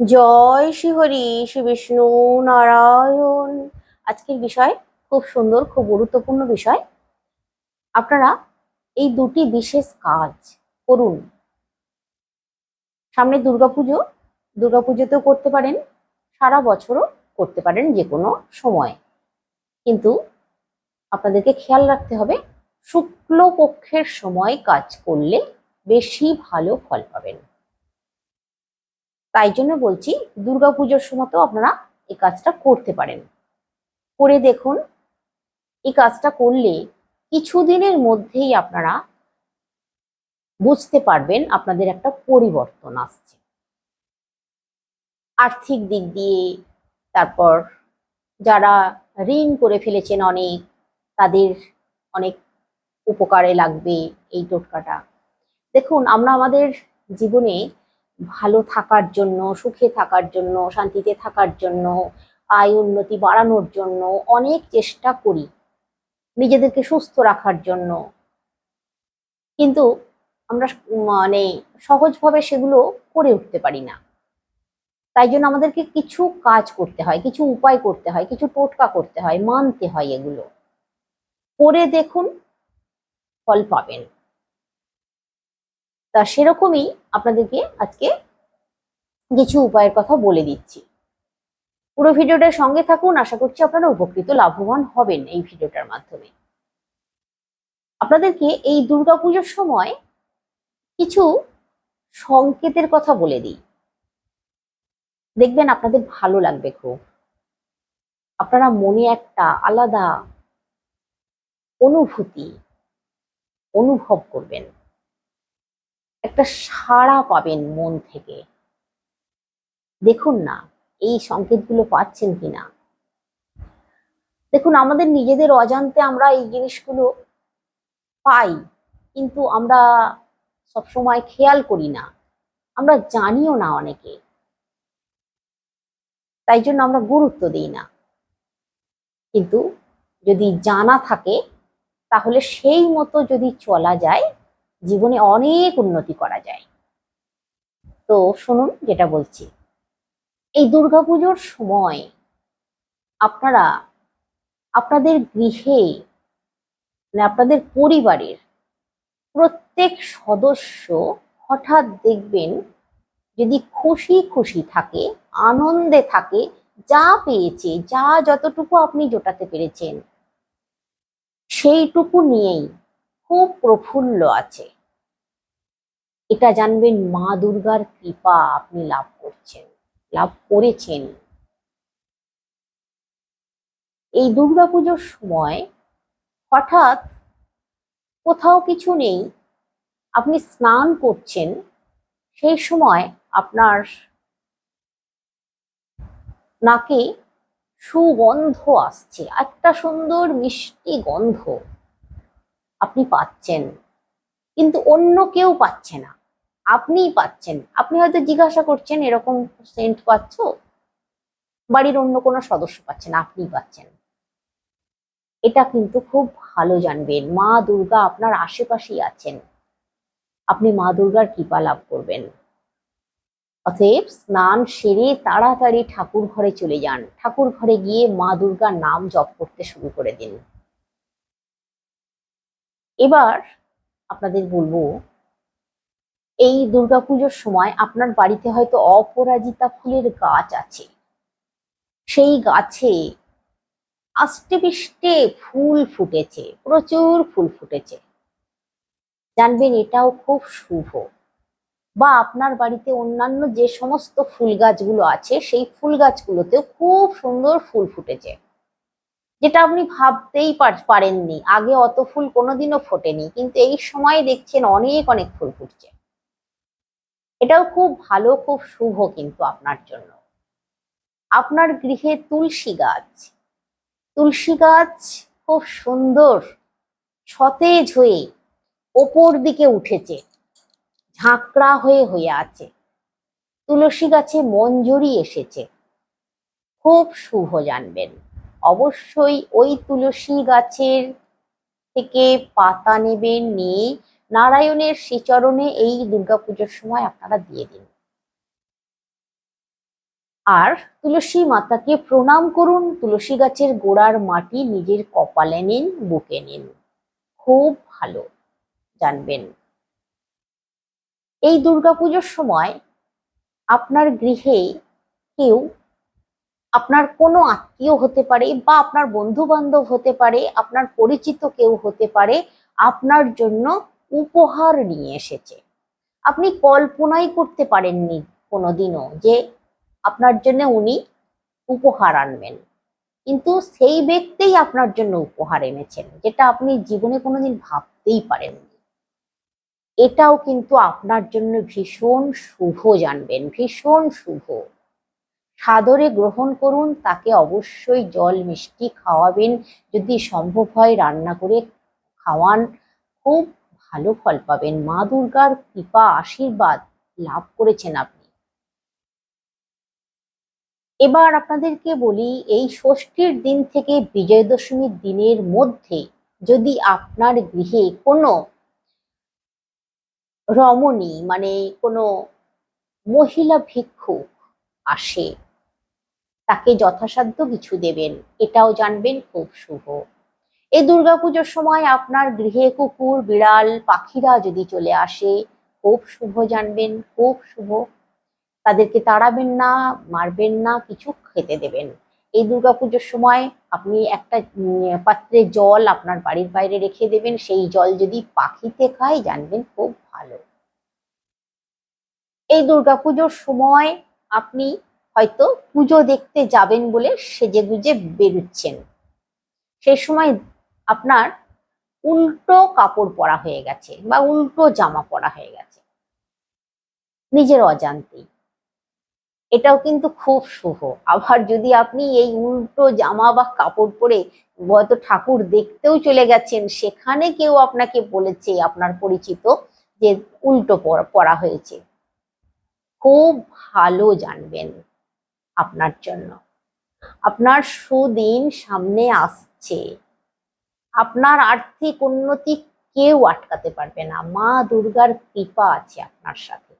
জয় শ্রী হরি, শ্রী বিষ্ণু নারায়ণ। আজকের বিষয় খুব সুন্দর, খুব গুরুত্বপূর্ণ বিষয়। আপনারা এই দুটি বিশেষ কাজ করুন। সামনে দুর্গাপুজো, দুর্গাপুজোতেও করতে পারেন, সারা বছরও করতে পারেন যে কোনো সময়। কিন্তু আপনাদেরকে খেয়াল রাখতে হবে, শুক্লপক্ষের সময় কাজ করলে বেশি ভালো ফল পাবেন। তাই জন্য বলছি, দুর্গাপুজোর সময় তো আপনারা এই কাজটা করতে পারেন। করে দেখুন, এই কাজটা করলে কিছুদিনের মধ্যেই আপনারা বুঝতে পারবেন আপনাদের একটা পরিবর্তন আসছে। আর্থিক দিক দিয়ে, তারপর যারা ঋণ করে ফেলেছেন অনেক, তাদের অনেক উপকারে লাগবে এই টোটকাটা। দেখুন, আমরা আমাদের জীবনে ভালো থাকার জন্য, সুখে থাকার জন্য, শান্তিতে থাকার জন্য, আয় উন্নতি বাড়ানোর জন্য অনেক চেষ্টা করি। নিজেদেরকে সুস্থ রাখার জন্য। কিন্তু আমরা মানে সহজভাবে সেগুলো করে উঠতে পারি না। তাই জন্য আমাদেরকে কিছু কাজ করতে হয়, কিছু উপায় করতে হয়, কিছু টোটকা করতে হয়, মানতে হয় এগুলো। করে দেখুন, ফল পাবেন। তা সেরকমই আপনাদেরকে আজকে কিছু উপায়ের কথা বলে দিচ্ছি। পুরো ভিডিওটার সঙ্গে থাকুন, আশা করছি আপনারা উপকৃত, লাভবান হবেন এই ভিডিওটার মাধ্যমে। আপনাদেরকে এই দুর্গাপুজোর সময় কিছু সংকেতের কথা বলে দিই। দেখবেন আপনাদের ভালো লাগবে খুব। আপনারা মনে একটা আলাদা অনুভূতি অনুভব করবেন। একটা সাড়া পাবেন মন থেকে। দেখুন না, এই সংকেতগুলো পাচ্ছেন কিনা দেখুন, আমাদের নিজেদের অজান্তে আমরা এই জিনিসগুলো পাই, কিন্তু আমরা সবসময় খেয়াল করি না। আমরা জানিও না অনেকে। তাই জন্য আমরা গুরুত্ব দিই না। কিন্তু যদি জানা থাকে, তাহলে সেই মতো যদি চলা যায় জীবনে অনেক উন্নতি করা যায়। তো শুনুন যেটা বলছি। এই দুর্গাপুজোর সময় আপনারা, আপনাদের গৃহে মানে আপনাদের পরিবারের প্রত্যেক সদস্য হঠাৎ দেখবেন যদি খুশি খুশি থাকে, আনন্দে থাকে, যা পেয়েছে, যা যতটুকু আপনি জোটাতে পেরেছেন, সেইটুকু নিয়েই খুব প্রফুল্ল আছে। এটা জানবেন মা দুর্গার কৃপা আপনি লাভ করছেন, লাভ করেছেন। এই দুর্গাপুজোর সময় হঠাৎ কোথাও কিছু নেই, আপনি স্নান করছেন, সেই সময় আপনার নাকে সুগন্ধ আসছে, একটা সুন্দর মিষ্টি গন্ধ। আপনি পাচ্ছেন। কিন্তু অন্য কেউ পাচ্ছে না। আপনিই পাচ্ছেন। আপনি হয়তো জিজ্ঞাসা করছেন, এরকম সেন্ট পাচ্ছ? বাড়ির অন্য কোনো সদস্য পাচ্ছে না, আপনিই পাচ্ছেন। এটা কিন্তু খুব ভালো জানবেন। মা দুর্গা আপনার আশেপাশেই আছেন। আপনি মা দুর্গার কৃপা লাভ করবেন। অতএব স্নান সেরে তাড়াতাড়ি ঠাকুর ঘরে চলে যান। ঠাকুর ঘরে গিয়ে মা দুর্গার নাম জপ করতে শুরু করে দিন। এবার আপনাদের বলব, এই দুর্গাপুজোর সময় আপনার বাড়িতে হয়তো অপরাজিতা ফুলের গাছ আছে। সেই গাছে আষ্টে পিষ্টে ফুল ফুটেছে, প্রচুর ফুল ফুটেছে। জানবেন এটাও খুব শুভ। বা আপনার বাড়িতে অন্যান্য যে সমস্ত ফুল গাছগুলো আছে, সেই ফুল গাছগুলোতেও খুব সুন্দর ফুল ফুটেছে। যেটা আপনি ভাবতেই পারেননি। আগে অত ফুল কোনোদিনও ফোটেনি। কিন্তু এই সময় দেখছেন অনেক অনেক ফুল ফুটছে। এটাও খুব ভালো, খুব শুভ কিন্তু আপনার জন্য। আপনার গৃহে তুলসী গাছ। তুলসী গাছ খুব সুন্দর, সতেজ হয়ে ওপর দিকে উঠেছে। ঝাঁকড়া হয়ে হয়ে আছে। তুলসী গাছে মঞ্জুরি এসেছে। খুব শুভ জানবেন। অবশ্যই ওই তুলসী গাছের থেকে পাতা নেবেন নিয়ে নারায়ণের শ্রীচরণে এই দুর্গাপুজোর সময় আপনারা দিয়ে দিন। আর তুলসী মাতাকে প্রণাম করুন, তুলসী গাছের গোড়ার মাটি নিজের কপালে নিন, বুকে নিন। খুব ভালো, জানবেন। এই দুর্গাপুজোর সময় আপনার গৃহে কেউ আপনার কোনো আত্মীয় হতে পারে বা আপনার বন্ধু বান্ধব হতে পারে, আপনার পরিচিত কেউ হতে পারে, আপনার জন্য উপহার নিয়ে এসেছে। আপনি কল্পনাই করতে পারেননি কোনোদিনও যে আপনার জন্য উনি উপহার আনবেন। কিন্তু সেই ব্যক্তিই আপনার জন্য উপহার এনেছেন, যেটা আপনি জীবনে কোনোদিন ভাবতেই পারেননি। এটাও কিন্তু আপনার জন্য ভীষণ শুভ জানবেন, ভীষণ শুভ। সাদরে গ্রহণ করুন, তাকে অবশ্যই জল মিষ্টি খাওয়াবেন। যদি সম্ভব হয় রান্না করে খাওয়ান, খুব ভালো ফল পাবেন। মা দুর্গার কৃপা, আশীর্বাদ লাভ করেছেন আপনি। এবার আপনাদেরকে বলি, এই ষষ্ঠীর দিন থেকে বিজয় দশমীর দিনের মধ্যে যদি আপনার গৃহে কোনো রমণী মানে কোনো মহিলা ভিক্ষুক আসে তাকে যথাসাধ্য কিছু দেবেন। এটাও জানবেন, খুব শুভ। এই দুর্গাপুজোর সময় আপনার গৃহে কুকুর, বিড়াল, পাখিরা যদি চলে আসে, খুব শুভ জানবেন, খুব শুভ। তাদেরকে তাড়াবেন না, মারবেন না, কিছু খেতে দেবেন। এই দুর্গাপুজোর সময় আপনি একটা পাত্রে জল আপনার বাড়ির বাইরে রেখে দেবেন। সেই জল যদি পাখিতে খায়, জানবেন খুব ভালো। এই দুর্গাপুজোর সময় আপনি হয়তো পুজো দেখতে যাবেন বলে সেজে গুজে বেরুচ্ছেন। সেই সময় আপনার উল্টো কাপড় পরা হয়ে গেছে বা উল্টো জামা পরা হয়ে গেছে। নিজের অজান্তেই এটাও কিন্তু খুব শুভ। আবার যদি আপনি এই উল্টো জামা বা কাপড় পরে হয়তো ঠাকুর দেখতেও চলে গেছেন, সেখানে কেউ আপনাকে বলেছে, আপনার পরিচিত, যে উল্টো পরা- হয়েছে। খুব ভালো জানবেন। আপনার জন্য। আপনার সুদিন সামনে আসছে। আপনার আর্থিক উন্নতি কেউ আটকাতে পারবে না। মা দুর্গার কৃপা আছে আপনার সাথে।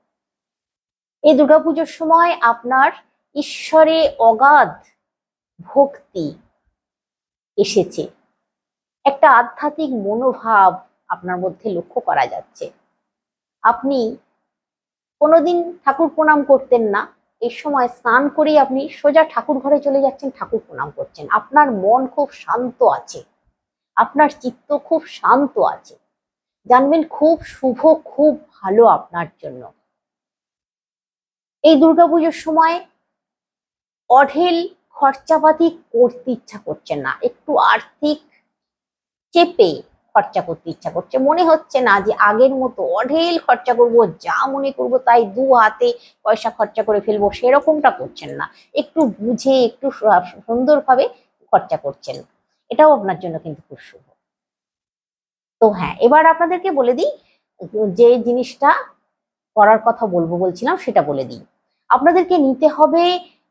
এই দুর্গাপুজোর সময় আপনার ঈশ্বরে অগাধ ভক্তি এসেছে। একটা আধ্যাত্মিক মনোভাব আপনার মধ্যে লক্ষ্য করা যাচ্ছে। আপনি কোনোদিন ঠাকুর প্রণাম করতেন না। এই সময় স্নান করেই আপনি সোজা ঠাকুর ঘরে চলে যাচ্ছেন, ঠাকুর প্রণাম করছেন। আপনার মন খুব শান্ত আছে। আপনার চিত্ত খুব শান্ত আছে। জানবেন খুব শুভ, খুব ভালো আপনার জন্য। এই দুর্গাপুজোর সময় অঢেল খরচাপাতি করতে ইচ্ছা করছে না। একটু আর্থিক চেপে খরচা করতে ইচ্ছা করছে। মনে হচ্ছে না যে আগের মতো অঢেল খরচা করব, যা মনে করব তাই দু হাতে পয়সা খরচা করে ফেলব, সেরকমটা করছেন না। একটু বুঝে, একটু সুন্দরভাবে খরচা করছেন। এটাও আপনার জন্য কিন্তু খুব শুভ। তো হ্যাঁ এবার আপনাদেরকে বলে দিই, যে জিনিসটা করার কথা বলব বলছিলাম, সেটা বলে দিই। আপনাদেরকে নিতে হবে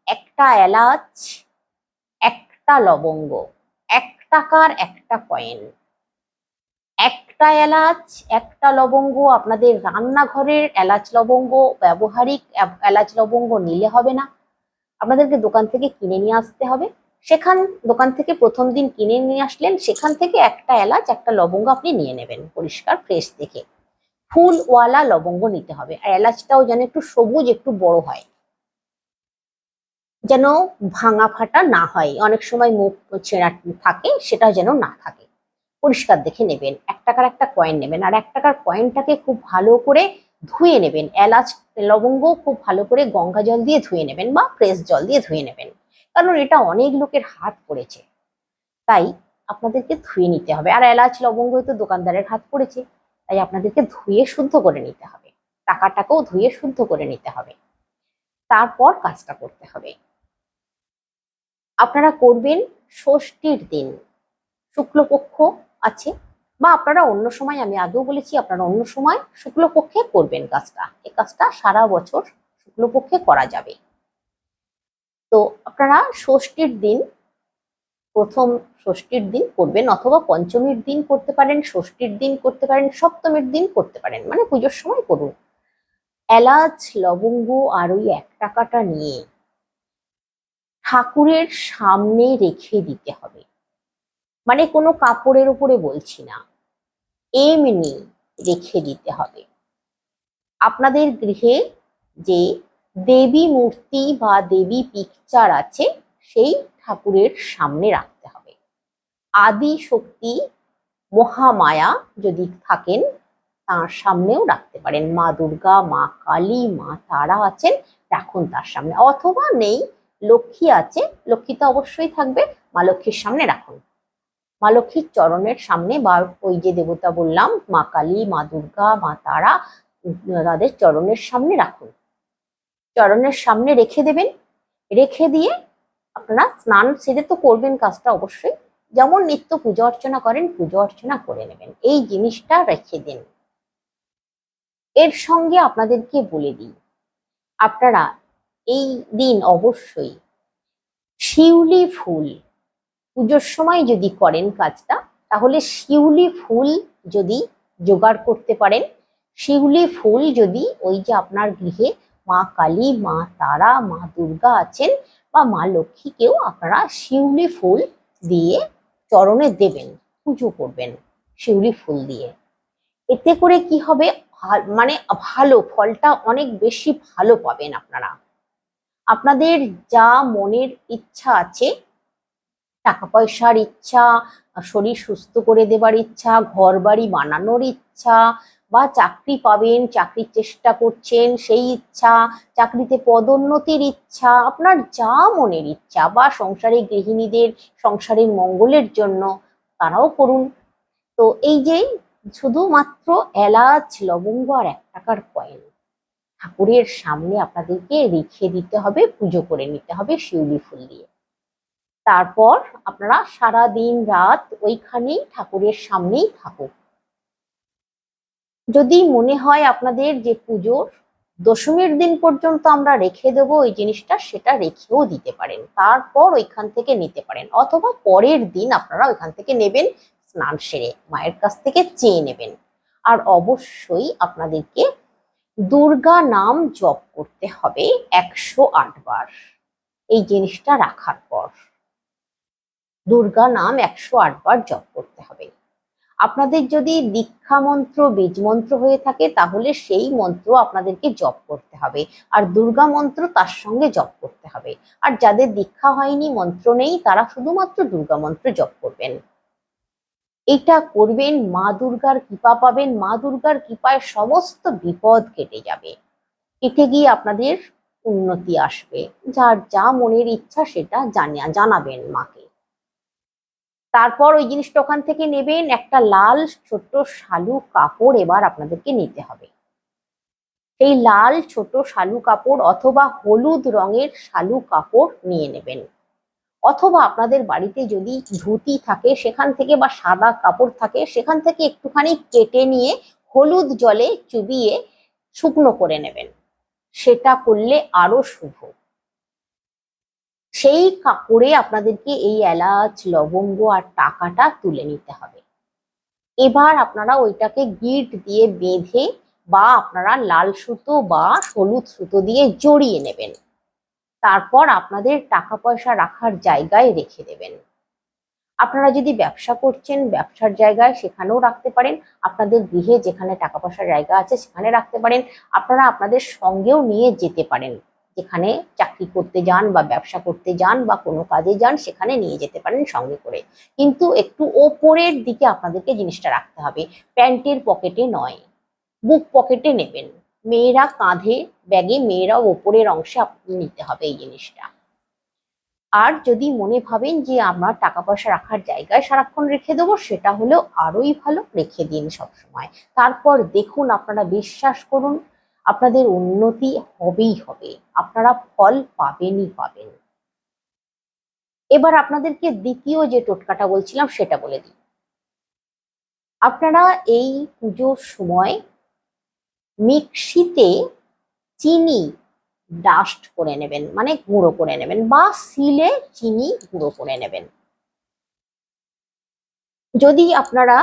একটা এলাচ, একটা লবঙ্গ, এক টাকার একটা কয়েন। একটা এলাচ, একটা লবঙ্গ, আপনাদের রান্নাঘরের এলাচ লবঙ্গ, ব্যবহারিক এলাচ লবঙ্গ নিলে হবে না। আপনাদেরকে দোকান থেকে কিনে নিয়ে আসতে হবে। সেখান, দোকান থেকে প্রথম দিন কিনে নিয়ে আসলেন, সেখান থেকে একটা এলাচ, একটা লবঙ্গ আপনি নিয়ে নেবেন পরিষ্কার, ফ্রেশ দেখে। ফুলওয়ালা লবঙ্গ নিতে হবে। আর এলাচটাও যেন একটু সবুজ, একটু বড় হয়। যেন ভাঙা ফাটা না হয়। অনেক সময় মুখ ছেঁড়া থাকে, সেটা যেন না থাকে। পরিষ্কার দেখে নেবেন। এক টাকার একটা কয়েন নেবেন আর এক টাকার কয়েনটাকে খুব ভালো করে ধুয়ে নেবেন। এলাচ, লবঙ্গ খুব ভালো করে গঙ্গা জল দিয়ে ধুয়ে নেবেন বা ফ্রেশ জল দিয়ে ধুয়ে নেবেন। কারণ এটা অনেক লোকের হাত পড়েছে। তাই আপনাদেরকে ধুয়ে নিতে হবে। আর এলাচ লবঙ্গ তো দোকানদারের হাত পড়েছে। তাই আপনাদেরকে ধুয়ে শুদ্ধ করে নিতে হবে। টাকাটাকেও ধুয়ে শুদ্ধ করে নিতে হবে। তারপর কাজটা করতে হবে। আপনারা করবেন ষষ্ঠীর দিন। শুক্লপক্ষ আছে বা আপনারা অন্য সময়, আমি আগেও বলেছি, আপনারা অন্য সময় শুক্লপক্ষে করবেন কাজটা। এই কাজটা সারা বছর শুক্লপক্ষে করা যাবে। তো আপনারা ষষ্ঠীর দিন, প্রথম ষষ্ঠীর দিন করবেন অথবা পঞ্চমীর দিন করতে পারেন, ষষ্ঠীর দিন করতে পারেন, সপ্তমীর দিন করতে পারেন মানে পুজোর সময় করুন। এলাচ, লবঙ্গ আর ওই এক টাকাটা নিয়ে ঠাকুরের সামনে রেখে দিতে হবে। মানে কোনো কাপড়ের উপরে বলছি না। এমনি রেখে দিতে হবে। আপনাদের গৃহে যে দেবী মূর্তি বা দেবী পিকচার আছে, সেই ঠাকুরের সামনে রাখতে হবে। আদি শক্তি মহামায়া যদি থাকেন, তার সামনেও রাখতে পারেন। মা দুর্গা, মা কালী, মা তারা আছেন, রাখুন তার সামনে। অথবা নেই, লক্ষ্মী আছে, লক্ষ্মী তো অবশ্যই থাকবে, মা লক্ষ্মীর সামনে রাখুন। মা লক্ষ্মীর চরণের সামনে বা ওই যে দেবতা বললাম, মা কালী, মা দুর্গা, মা তারা, তাদের চরণের সামনে রাখুন। চরণের সামনে রেখে দেবেন। রেখে দিয়ে আপনারা স্নান সেরে তো করবেন কাজটা অবশ্যই। যেমন নিত্য পুজো অর্চনা করেন, পুজো অর্চনা করে নেবেন। এই জিনিসটা রেখে দিন। এর সঙ্গে আপনাদেরকে বলে দিই, আপনারা এই দিন অবশ্যই শিউলি ফুল পুজোর সময় যদি করেন কাজটা, তাহলে শিউলি ফুল যদি জোগাড় করতে পারেন, শিউলি ফুল যদি ওই যে আপনার গৃহে মা কালী, মা তারা, মা দুর্গা আছেন বা মা লক্ষ্মীকেও আপনারা শিউলি ফুল দিয়ে চরণে দেবেন, পুজো করবেন শিউলি ফুল দিয়ে। এতে করে কি হবে? মানে ভালো, ফলটা অনেক বেশি ভালো পাবেন আপনারা। আপনাদের যা মনের ইচ্ছা আছে টাকা পয়সার ইচ্ছা শরীর সুস্থ করে দেবার ইচ্ছা ঘর বাড়ি বানানোর ইচ্ছা, বা চাকরি পাবেন, চাকরির চেষ্টা করছেন সেই ইচ্ছা, চাকরিতে পদোন্নতির ইচ্ছা, আপনার যা মনের ইচ্ছা, বা সংসারে গৃহিণীদের সংসারের মঙ্গলের জন্য তারাও করুন। তো এই যে শুধুমাত্র এলাচ, লবঙ্গ আর এক টাকার কয়েন, ঠাকুরের সামনে আপনাদেরকে রেখে দিতে হবে, পুজো করে নিতে হবে শিউলি ফুল দিয়ে। তারপর আপনারা সারা দিন রাত ওইখানেই ঠাকুরের সামনেই থাকুক যদি মনে হয় আপনাদের যে পুজোর দশমীর দিন পর্যন্ত আমরা রেখে দেবো ওই জিনিসটা, সেটা রেখেও দিতে পারেন। তারপর ওইখান থেকে নিতে পারেন। অথবা পরের দিন আপনারা ওইখান থেকে নেবেন, স্নান সেরে মায়ের কাছ থেকে চেয়ে নেবেন। আর অবশ্যই আপনাদেরকে দুর্গা নাম জপ করতে হবে একশো আট বার। এই জিনিসটা রাখার পর। দুর্গা নাম একশো আটবার জপ করতে হবে। আপনাদের যদি দীক্ষা মন্ত্র, বীজ মন্ত্র হয়ে থাকে, তাহলে সেই মন্ত্র আপনাদেরকে জপ করতে হবে। আর দুর্গা মন্ত্র তার সঙ্গে জপ করতে হবে। আর যাদের দীক্ষা হয়নি, মন্ত্র নেই, তারা শুধুমাত্র দুর্গা মন্ত্র জপ করবেন। এটা করবেন, মা দুর্গার কৃপা পাবেন, মা দুর্গার কৃপায় সমস্ত বিপদ কেটে যাবে। কেটে গিয়ে আপনাদের উন্নতি আসবে। যার যা মনের ইচ্ছা সেটা জানিয়া জানাবেন মাকে। তারপর ওই জিনিসটা ওখান থেকে নেবেন, একটা লাল ছোট শালু কাপড় এবার আপনাদেরকে নিতে হবে। সেই লাল ছোট শালু কাপড় অথবা হলুদ রঙের শালু কাপড় নিয়ে নেবেন। অথবা আপনাদের বাড়িতে যদি ধুতি থাকে সেখান থেকে বা সাদা কাপড় থাকে সেখান থেকে একটুখানি কেটে নিয়ে হলুদ জলে চুবিয়ে শুকনো করে নেবেন। সেটা করলে আরও শুভ। সেই কাপড়ে আপনাদেরকে এই এলাচ, লবঙ্গ আর টাকাটা তুলে নিতে হবে। এবার আপনারা ওইটাকে গিট দিয়ে বেঁধে বা আপনারা লাল সুতো বা হলুদ সুতো দিয়ে জড়িয়ে নেবেন। তারপর আপনাদের টাকা পয়সা রাখার জায়গায় রেখে দেবেন। আপনারা যদি ব্যবসা করছেন, ব্যবসার জায়গায় সেখানেও রাখতে পারেন। আপনাদের গৃহে যেখানে টাকা পয়সার জায়গা আছে সেখানে রাখতে পারেন। আপনারা আপনাদের সঙ্গেও নিয়ে যেতে পারেন। যেখানে চাকরি করতে যান বা ব্যবসা করতে যান বা কোনো কাজে যান, সেখানে নিয়ে যেতে পারেন সঙ্গে করে। কিন্তু একটু ওপরের দিকে আপনাদেরকে জিনিসটা রাখতে হবে। প্যান্টের পকেটে নয়, বুক পকেটে নেবেন। মেয়েরা কাঁধে ব্যাগে, মেয়েরা ওপরের অংশে নিতে হবে এই জিনিসটা। আর যদি মনে ভাবেন যে আমার টাকা পয়সা রাখার জায়গায় সারাক্ষণ রেখে দেবো, সেটা হলেও আরোই ভালো, রেখে দিন সবসময়। তারপর দেখুন, আপনারা বিশ্বাস করুন আপনাদের উন্নতি হবেই হবে। আপনারা ফল পাবেনই পাবেন। এবার আপনাদেরকে দ্বিতীয় যে টোটকাটা বলছিলাম সেটা বলে দিই। আপনারা এই পুজোর সময় মিক্সিতে চিনি ডাস্ট করে নেবেন মানে গুঁড়ো করে নেবেন বা সিলে চিনি গুঁড়ো করে নেবেন। যদি আপনারা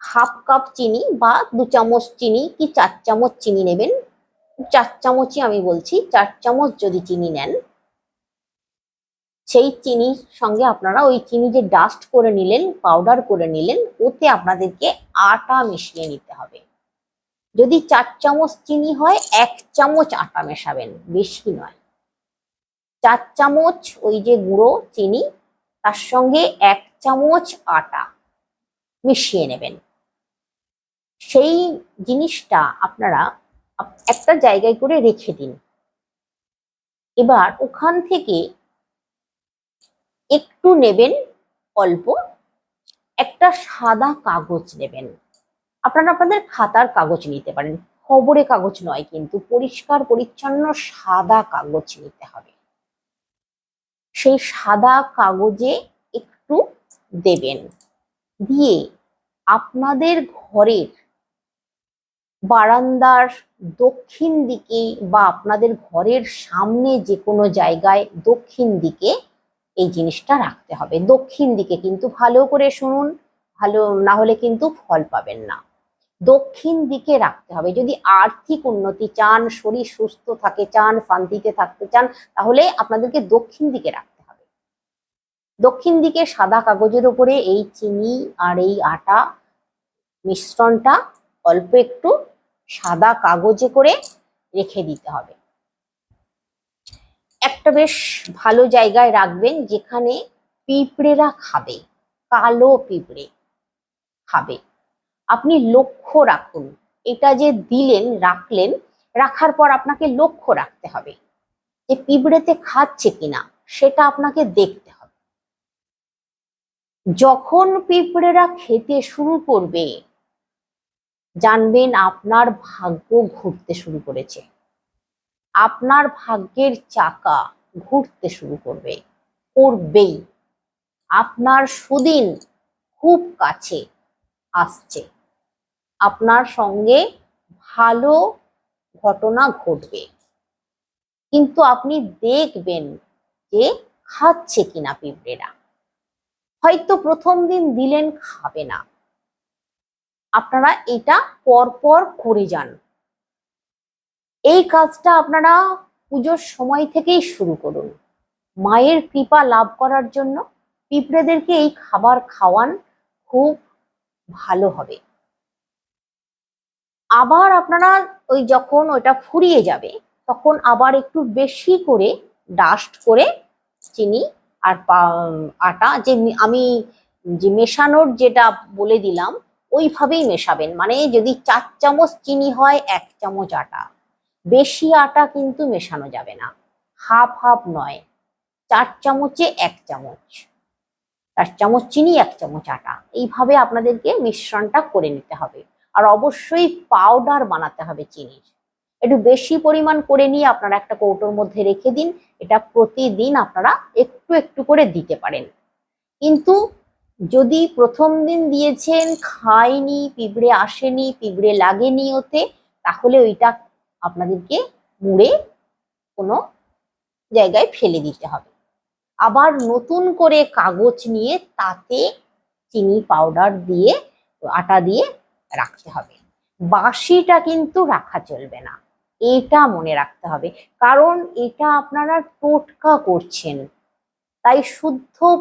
হাফ কাপ চিনি বা দু চামচ চিনি কি চার চামচ চিনি নেবেন চার চামচই আমি বলছি, চার চামচ যদি চিনি নেন, সেই চিনির সঙ্গে আপনারা ওই চিনি যে ডাস্ট করে নিলেন পাউডার করে নিলেন, ওতে আপনাদেরকে আটা মিশিয়ে নিতে হবে। যদি চার চামচ চিনি হয়, এক চামচ আটা মেশাবেন, বেশি নয়। চার চামচ ওই যে গুঁড়ো চিনি, তার সঙ্গে এক চামচ আটা মিশিয়ে নেবেন। সেই জিনিসটা আপনারা আপ- একটা জায়গায় করে রেখে দিন। এবার ওখান থেকে একটু নেবেন অল্প, একটা সাদা কাগজ নেবেন। আপনারা আপনাদের খাতার কাগজ নিতে পারেন। খবরে কাগজ নয় কিন্তু পরিষ্কার, পরিচ্ছন্ন সাদা কাগজ নিতে হবে। সেই সাদা কাগজে একটু দেবেন। দিয়ে আপনাদের ঘরের বারান্দার দক্ষিণ দিকে বা আপনাদের ঘরের সামনে যে কোনো জায়গায় দক্ষিণ দিকে এই জিনিসটা রাখতে হবে। দক্ষিণ দিকে কিন্তু ভালো করে শুনুন, ভালো না হলে কিন্তু ফল পাবেন না। দক্ষিণ দিকে রাখতে হবে। যদি আর্থিক উন্নতি চান, শরীর সুস্থ থাকে, চান, শান্তিতে থাকতে চান, তাহলে আপনাদেরকে দক্ষিণ দিকে রাখতে হবে। দক্ষিণ দিকে সাদা কাগজের উপরে এই চিনি আর এই আটা মিশ্রণটা অল্প একটু সাদা কাগজে করে রেখে দিতে হবে। একটা বেশ ভালো জায়গায় রাখবেন যেখানে পিঁপড়েরা খাবে, কালো পিঁপড়ে খাবে। আপনি লক্ষ্য রাখুন, এটা যে দিলেন, রাখলেন, রাখার পর আপনাকে লক্ষ্য রাখতে হবে যে পিঁপড়েতে খাচ্ছে কিনা, সেটা আপনাকে দেখতে হবে। যখন পিঁপড়েরা খেতে শুরু করবে জানবেন আপনার ভাগ্য ঘুরতে শুরু করেছে। আপনার ভাগ্যের চাকা ঘুরতে শুরু করবে, করবেই। আপনার সুদিন খুব কাছে আসছে। আপনার সঙ্গে ভালো ঘটনা ঘটবে। কিন্তু আপনি দেখবেন যে খাচ্ছে কিনা পিঁপড়েরা। হয়তো প্রথম দিন দিলেন খাবে না। আপনারা এটা পরপর করে যান। এই কাজটা আপনারা পুজোর সময় থেকেই শুরু করুন। মায়ের কৃপা লাভ করার জন্য পিঁপড়েদেরকে এই খাবার খাওয়ান খুব ভালো হবে। আবার আপনারা ওই যখন ওটা ফুরিয়ে যাবে, তখন আবার একটু বেশি করে ডাস্ট করে চিনি আর আটা যে আমি যে মেশানোর যেটা বলে দিলাম ওইভাবেই মেশাবেন। মানে যদি চার চামচ চিনি হয়, এক চামচ আটা। বেশি আটা কিন্তু মেশানো যাবে না। হাফ হাফ নয়। চার চামচে এক চামচ। চার চামচ চিনি, এক চামচ আটা। এইভাবে আপনাদেরকে মিশ্রণটা করে নিতে হবে। আর অবশ্যই পাউডার বানাতে হবে চিনির। একটু বেশি পরিমাণ করে নিয়ে আপনারা একটা কৌটোর মধ্যে রেখে দিন। এটা প্রতিদিন আপনারা একটু একটু করে দিতে পারেন। কিন্তু যদি প্রথম দিন দিয়েছেন, খায়নি, পিঁপড়ে আসেনি, পিঁপড়ে লাগেনি ওতে, তাহলে ওইটা আপনাদেরকে মুড়ে কোনো জায়গায় ফেলে দিতে হবে। আবার নতুন করে কাগজ নিয়ে তাতে চিনি পাউডার দিয়ে, আটা দিয়ে রাখতে হবে। বাসিটা কিন্তু রাখা চলবে না। এটা মনে রাখতে হবে। কারণ এটা আপনারা টোটকা করছেন। তাই শুদ্ধ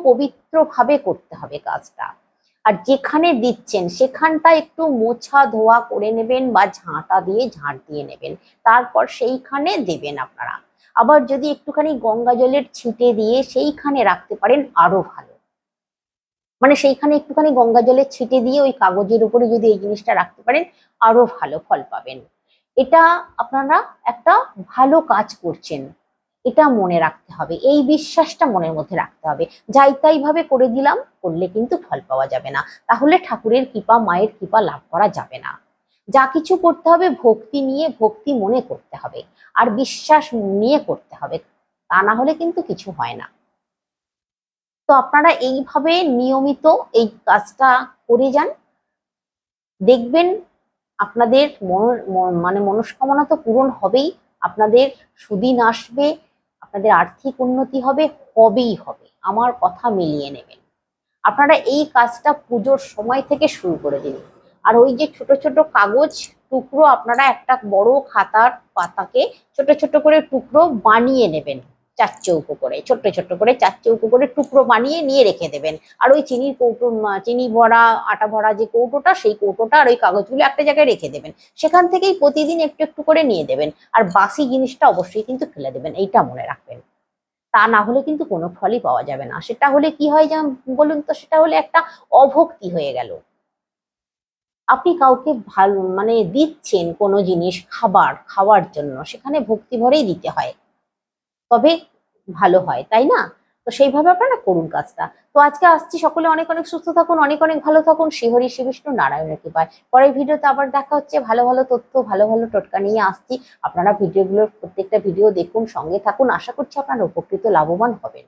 পবিত্রভাবে করতে হবে কাজটা। আর যেখানে দিচ্ছেন, সেখানটা একটু মোছা ধোয়া করে নেবেন বা ঝাঁটা দিয়ে ঝাঁট দিয়ে নেবেন। তারপর সেইখানে দেবেন আপনারা। আবার যদি একটুখানি গঙ্গা জলের ছিটে দিয়ে সেইখানে রাখতে পারেন, আরও ভালো। মানে সেইখানে একটুখানি গঙ্গা জলের ছিটে দিয়ে ওই কাগজের উপরে যদি এই জিনিসটা রাখতে পারেন, আরও ভালো ফল পাবেন। এটা আপনারা একটা ভালো কাজ করছেন। এটা মনে রাখতে হবে, এই বিশ্বাসটা মনের মধ্যে রাখতে হবে। যাই তাই ভাবে করে দিলাম, করলে কিন্তু ফল পাওয়া যাবে না। তাহলে ঠাকুরের কৃপা, মায়ের কৃপা লাভ করা যাবে না। যা কিছু করতে হবে, ভক্তি নিয়ে, ভক্তি মনে করতে হবে। আর বিশ্বাস নিয়ে করতে হবে, তা না হলে কিন্তু কিছু হয় না। তো আপনারা এইভাবে নিয়মিত এই কাজটা করে যান। দেখবেন আপনাদের মন- মানে মনস্কামনা তো পূরণ হবেই। আপনাদের সুদিন আসবে আপনাদের আর্থিক উন্নতি হবে, হবেই হবে। আমার কথা মিলিয়ে নেবেন। আপনারা এই কাজটা পুজোর সময় থেকে শুরু করে দিন। আর ওই যে ছোট ছোট কাগজ টুকরো আপনারা একটা বড় খাতার পাতাকে ছোট ছোট করে টুকরো বানিয়ে নেবেন। চার চৌকো করে, ছোট্ট ছোট্ট করে চার চৌকো করে টুকরো বানিয়ে নিয়ে রেখে দেবেন। আর ওই চিনির কৌটো চিনি ভরা, আটা ভরা যে কৌটোটা, সেই কৌটোটা আর ওই কাগজগুলো একটা জায়গায় রেখে দেবেন। সেখান থেকেই প্রতিদিন একটু একটু করে নিয়ে দেবেন। আর বাসি জিনিসটা অবশ্যই কিন্তু ফেলে দেবেন, এইটা মনে রাখবেন। তা না হলে কিন্তু কোনো ফলই পাওয়া যাবে না। সেটা হলে কি হয় যেমন বলুন তো, সেটা হলে একটা অভক্তি হয়ে গেল। আপনি কাউকে ভালো মানে দিচ্ছেন কোনো জিনিস, খাবার, খাওয়ার জন্য, সেখানে ভক্তি ভরেই দিতে হয়। তবে ভালো হয়, তাই না? তো সেইভাবে আপনারা করুন কাজটা। তো আজকে আসছি সকলে, অনেক অনেক সুস্থ থাকুন, অনেক অনেক ভালো থাকুন। শ্রীহরি শ্রী বিষ্ণু নারায়ণের কৃপায়। পরের ভিডিওতে আবার দেখা হচ্ছে। ভালো ভালো তথ্য, ভালো ভালো টোটকা নিয়ে আসছি। আপনারা ভিডিওগুলোর প্রত্যেকটা ভিডিও দেখুন, সঙ্গে থাকুন। আশা করছি আপনারা উপকৃত, লাভবান হবেন।